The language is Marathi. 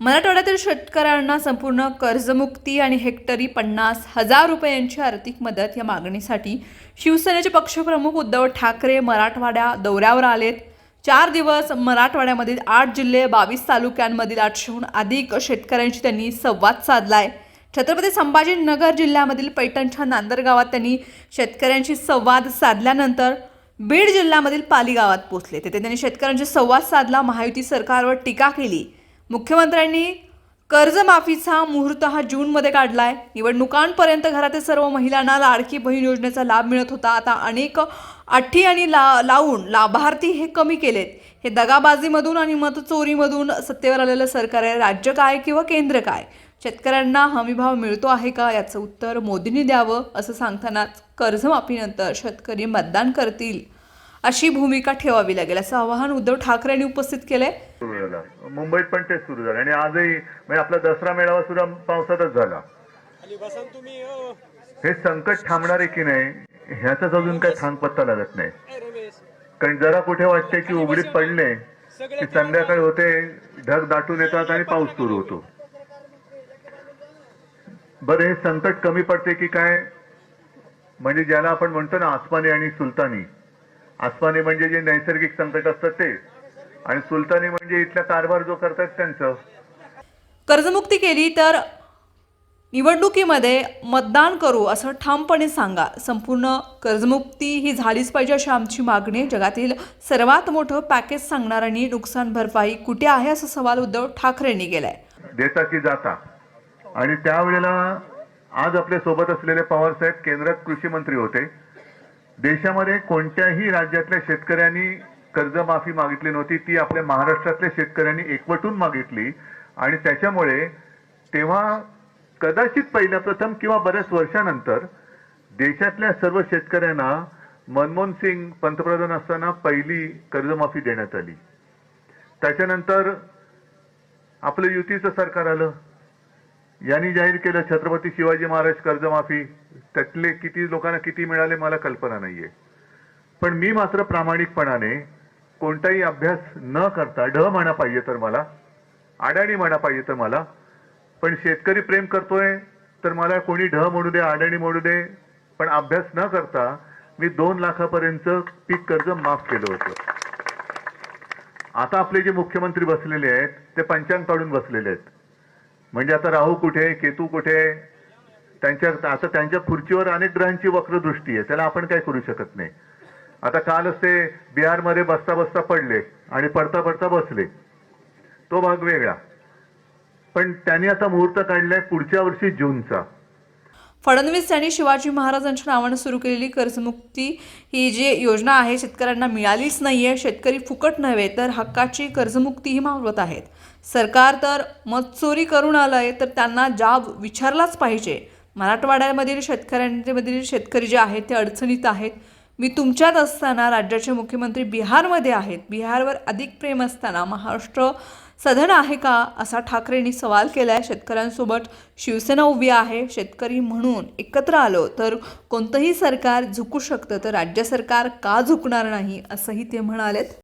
मराठवाड्यातील शेतकऱ्यांना संपूर्ण कर्जमुक्ती आणि हेक्टरी पन्नास हजार रुपयांची आर्थिक मदत या मागणीसाठी शिवसेनेचे पक्षप्रमुख उद्धव ठाकरे मराठवाड्या दौऱ्यावर आलेत. चार दिवस मराठवाड्यामधील आठ जिल्हे बावीस तालुक्यांमधील आठशेहून अधिक शेतकऱ्यांशी त्यांनी संवाद साधलाय. छत्रपती संभाजीनगर जिल्ह्यामधील पैठणच्या नांदर गावात त्यांनी शेतकऱ्यांशी संवाद साधल्यानंतर बीड जिल्ह्यामधील पाली गावात पोहोचले. तेथे त्यांनी शेतकऱ्यांशी संवाद साधला महायुती सरकारवर टीका केली. मुख्यमंत्र्यांनी कर्जमाफीचा मुहूर्त हा जूनमध्ये काढला आहे निवडणुकांपर्यंत घरातील सर्व महिलांना लाडकी बहीण योजनेचा लाभ मिळत होता. आता अनेक अट्टी आणि ला लावून लाभार्थी हे कमी केलेत. हे दगाबाजीमधून आणि मतचोरीमधून सत्तेवर आलेलं सरकार आहे. राज्य काय किंवा केंद्र काय? शेतकऱ्यांना हमीभाव मिळतो आहे का? याचं उत्तर मोदींनी द्यावं असं सांगतानाच कर्जमाफीनंतर शेतकरी मतदान करतील. अशी भूमिका ठेवावी लागेल असं आवाहन उद्धव ठाकरे यांनी उपस्थित केलंय. मुंबईत पण तेच सुरू झालं. आणि आजही म्हणजे आपला दसरा मेळावा सुद्धा पावसातच झाला. हे संकट थांबणार आहे की नाही ह्याचाच अजून काय थांग पत्ता लागत नाही. कारण जरा कुठे वाटते की उघडीत पडले की संध्याकाळी होते ढग दाटून येतात आणि पाऊस सुरू होतो. बरं हे संकट कमी पडते की काय? म्हणजे ज्याला आपण म्हणतो ना आसमानी आणि सुलतानी. आसमानी म्हणजे जे नैसर्गिक संकट असतं ते. आणि सुलतानी म्हणजे इथला कारभार जो करतात त्यांचं. कर्जमुक्ती केली तर निवडणुकीमध्ये मतदान करू असं ठामपणे सांगा. संपूर्ण कर्जमुक्ती ही झालीच पाहिजे अशी आमची मागणी. जगातील सर्वात मोठं पॅकेज सांगणाऱ्यांनी नुकसान भरपाई कुठे आहे असा सवाल उद्धव ठाकरेंनी केलाय. देता की जाता. आणि त्यावेळेला आज आपल्यासोबत असलेले पवार साहेब केंद्रात कृषी मंत्री होते. देशामध्ये कोणत्याही राज्यातल्या शेतकऱ्यांनी कर्जमाफी मागितली नव्हती. ती आपल्या महाराष्ट्रातल्या शेतकऱ्यांनी एकवटून मागितली. आणि त्याच्यामुळे तेव्हा कदाचित पहिल्या प्रथम किंवा बऱ्याच वर्षानंतर देशातल्या सर्व शेतकऱ्यांना मनमोहन सिंग पंतप्रधान असताना पहिली कर्जमाफी देण्यात आली. त्याच्यानंतर आपलं युतीचं सरकार आलं. यांनी जाहीर केलं छत्रपती शिवाजी महाराज कर्जमाफी. त्यातले किती लोकांना किती मिळाले मला कल्पना नाहीये. पण मी मात्र प्रामाणिकपणाने कोणताही अभ्यास न करता ढ म्हणा पाहिजे तर मला अडाणी म्हणा पाहिजे तर मला पण शेतकरी प्रेम करतोय तर मला कोणी ढ म्हणू दे अडाणी म्हणू दे पण अभ्यास न करता मी दोन लाखापर्यंत पीक कर्ज माफ केलं होतं. आता आपले जे मुख्यमंत्री बसलेले आहेत ते पंचांग काढून बसलेले आहेत. म्हणजे आता राहू कुठे केतू कुठे त्यांच्या आता त्यांच्या खुर्चीवर अनेक ग्रहांची वक्रदृष्टी आहे. त्याला आपण काय करू शकत नाही. आता कालच ते बिहारमध्ये बसता बसता पडले आणि पडता पडता बसले. तो भाग वेगळा. पण त्यांनी आता मुहूर्त काढलाय पुढच्या वर्षी जूनचा. फडणवीस यांनी शिवाजी महाराजांच्या नावानं सुरू केलेली कर्जमुक्ती ही जी योजना आहे शेतकऱ्यांना मिळालीच नाही आहे शेतकरी फुकट नव्हे तर हक्काची कर्जमुक्तीही मागवत आहेत. सरकार तर मतचोरी करून आलं आहे तर त्यांना जाब विचारलाच पाहिजे. मराठवाड्यामधील शेतकऱ्यांमधील शेतकरी जे आहेत ते अडचणीत आहेत. मी तुमच्यात असताना राज्याचे मुख्यमंत्री बिहारमध्ये आहेत. बिहारवर अधिक प्रेम असताना महाराष्ट्र सधन आहे का? असा ठाकरेंनी सवाल केला आहे शेतकऱ्यांसोबत शिवसेना उभी आहे. शेतकरी म्हणून एकत्र आलो तर कोणतंही सरकार झुकू शकतं तर राज्य सरकार का झुकणार नाही असंही ते म्हणालेत.